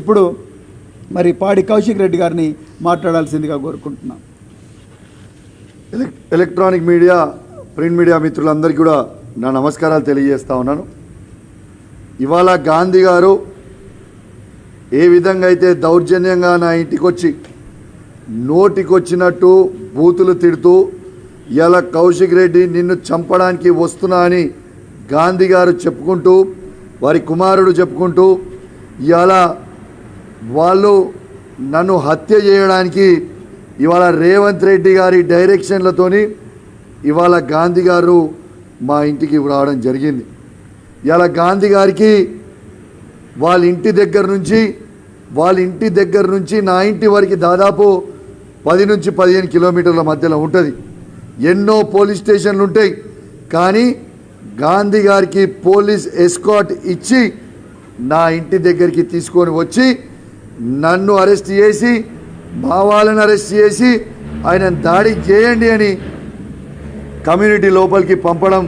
ఇప్పుడు మరి పాడి కౌశిక్ రెడ్డి గారిని మాట్లాడాల్సిందిగా కోరుకుంటున్నాం. ఎలక్ట్రానిక్ మీడియా ప్రింట్ మీడియా మిత్రులందరికీ కూడా నా నమస్కారాలు తెలియజేస్తా ఉన్నాను. ఇవాళ గాంధీ గారు ఏ విధంగా అయితే దౌర్జన్యంగా నా ఇంటికి వచ్చి నోటికొచ్చినట్టు బూతులు తిడుతూ ఇలా కౌశిక్ రెడ్డి నిన్ను చంపడానికి వస్తున్నా అని గాంధీ గారు చెప్పుకుంటూ వారి కుమారుడు చెప్పుకుంటూ ఇవాళ వాళ్ళు నన్ను హత్య చేయడానికి ఇవాళ రేవంత్ రెడ్డి గారి డైరెక్షన్లతోని ఇవాళ గాంధీ గారు మా ఇంటికి రావడం జరిగింది. ఇవాళ గాంధీ గారికి వాళ్ళ ఇంటి దగ్గర నుంచి వాళ్ళ ఇంటి దగ్గర నుంచి నా ఇంటి వరకు దాదాపు పది నుంచి పదిహేను కిలోమీటర్ల మధ్యలో ఉంటుంది. ఎన్నో పోలీస్ స్టేషన్లు ఉంటాయి. కానీ గాంధీ గారికి పోలీస్ ఎస్కాట్ ఇచ్చి నా ఇంటి దగ్గరికి తీసుకొని వచ్చి నన్ను అరెస్ట్ చేసి భావాలను అరెస్ట్ చేసి ఆయన దాడి చేయండి అని కమ్యూనిటీ లోపలికి పంపడం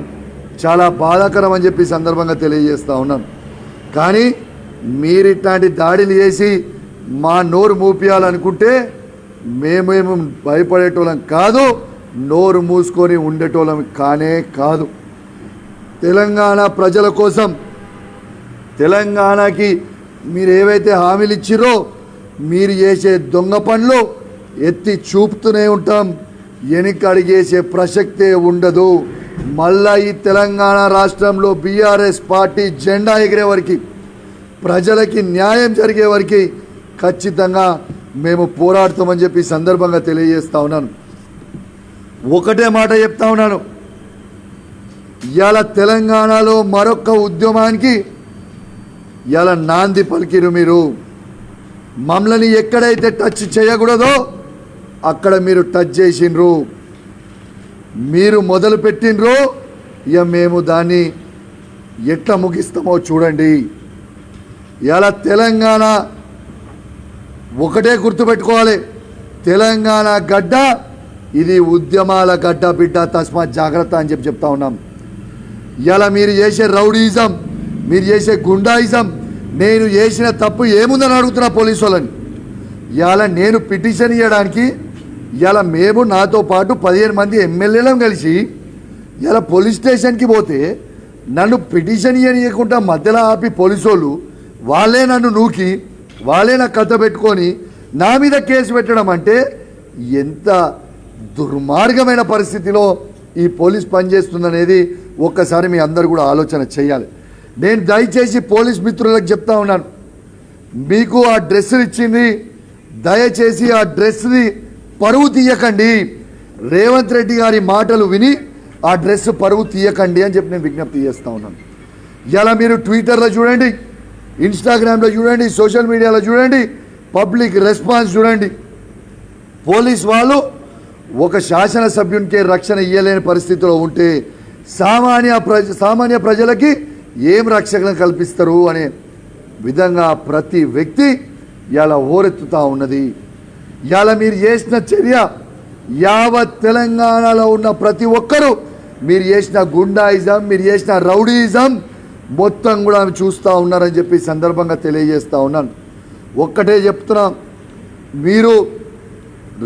చాలా బాధాకరం అని చెప్పి సందర్భంగా తెలియజేస్తూ ఉన్నాను. కానీ మీరు ఇట్లాంటి దాడులు చేసి మా నోరు మూపియాలనుకుంటే మేమేమో భయపడేటోళ్ళం కాదు నోరు మూసుకొని ఉండేటోళ్ళం కానే కాదు. తెలంగాణ ప్రజల కోసం తెలంగాణకి మీరు ఏవైతే హామీలు ఇచ్చిరో మీరు చేసే దొంగ పనులు ఎత్తి చూపుతూనే ఉంటాం. వెనక అడిగేసే ప్రసక్తే ఉండదు. మళ్ళా ఈ తెలంగాణ రాష్ట్రంలో బీఆర్ఎస్ పార్టీ జెండా ఎగిరే వరకు ప్రజలకి న్యాయం జరిగే వరకు ఖచ్చితంగా మేము పోరాడతామని చెప్పి సందర్భంగా తెలియజేస్తా ఉన్నాను. ఒకటే మాట చెప్తా ఉన్నాను. ఇవాళ తెలంగాణలో మరొక ఉద్యమానికి ఎలా నాంది పలికిరు మీరు. మమ్మల్ని ఎక్కడైతే టచ్ చేయకూడదో అక్కడ మీరు టచ్ చేసిండ్రు. మీరు మొదలు పెట్టిండ్రు. ఇక మేము దాన్ని ఎట్లా ముగిస్తామో చూడండి. ఇలా తెలంగాణ ఒకటే గుర్తుపెట్టుకోవాలి. తెలంగాణ గడ్డ ఇది ఉద్యమాల గడ్డ బిడ్డ తస్మాత్ జాగ్రత్త అని చెప్పి చెప్తా ఉన్నాం. ఇలా మీరు చేసే రౌడీజం మీరు చేసే గుండాయిజం నేను చేసిన తప్పు ఏముందని అడుగుతున్నా పోలీసు వాళ్ళని. ఇవాళ నేను పిటిషన్ ఇవ్వడానికి ఇవాళ మేము నాతో పాటు పదిహేను మంది ఎమ్మెల్యేలను కలిసి ఇలా పోలీస్ స్టేషన్కి పోతే నన్ను పిటిషన్ ఇవ్వనియకుండా మధ్యలో ఆపి పోలీసు వాళ్ళు వాళ్ళే నన్ను నూకి వాళ్ళే నా కథ పెట్టుకొని నా మీద కేసు పెట్టడం అంటే ఎంత దుర్మార్గమైన పరిస్థితిలో ఈ పోలీస్ పనిచేస్తుందనేది ఒక్కసారి మీ అందరు కూడా ఆలోచన చేయాలి. నేను దయచేసి పోలీస్ మిత్రులకు చెప్తా ఉన్నాను. మీకు ఆ డ్రెస్సులు ఇచ్చింది దయచేసి ఆ డ్రెస్ని పరువు తీయకండి. రేవంత్ రెడ్డి గారి మాటలు విని ఆ డ్రెస్ పరువు తీయకండి అని చెప్పి నేను విజ్ఞప్తి చేస్తూ ఉన్నాను. ఇలా మీరు ట్విట్టర్లో చూడండి ఇన్స్టాగ్రామ్లో చూడండి సోషల్ మీడియాలో చూడండి పబ్లిక్ రెస్పాన్స్ చూడండి. పోలీస్ వాళ్ళు ఒక శాసనసభ్యునికే రక్షణ ఇయ్యలేని పరిస్థితిలో ఉంటే సామాన్య ప్రజ సామాన్య ప్రజలకి ఏం రక్షణ కల్పిస్తారు అనే విధంగా ప్రతి వ్యక్తి ఇలా ఓరెత్తుతా ఉన్నది. ఇలా మీరు చేసిన చర్య యావత్ తెలంగాణలో ఉన్న ప్రతి ఒక్కరూ మీరు చేసిన గుండాయిజం మీరు చేసిన రౌడీయిజం మొత్తం కూడా ఆమె చూస్తూ ఉన్నారని చెప్పి సందర్భంగా తెలియజేస్తూ ఉన్నాను. ఒక్కటే చెప్తున్నా మీరు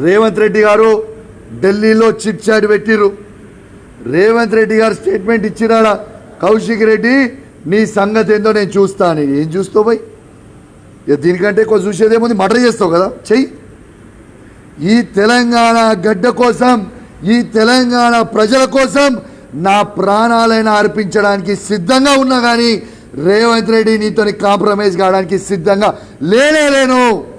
రేవంత్ రెడ్డి గారు ఢిల్లీలో చిట్ చాట్ పెట్టిర్రు. రేవంత్ రెడ్డి గారు స్టేట్మెంట్ ఇచ్చినాడా కౌశిక్ రెడ్డి నీ సంగతి ఏందో నేను చూస్తాను. ఏం చూస్తావు పోయి ఇక దీనికంటే ఎక్కువ చూసేదేముంది? మర్డర్ చేస్తావు కదా? చెయ్యి. ఈ తెలంగాణ గడ్డ కోసం ఈ తెలంగాణ ప్రజల కోసం నా ప్రాణాలైనా అర్పించడానికి సిద్ధంగా ఉన్నా కానీ రేవంత్ రెడ్డి నీతోని కాంప్రమైజ్ కావడానికి సిద్ధంగా లేనే లేను.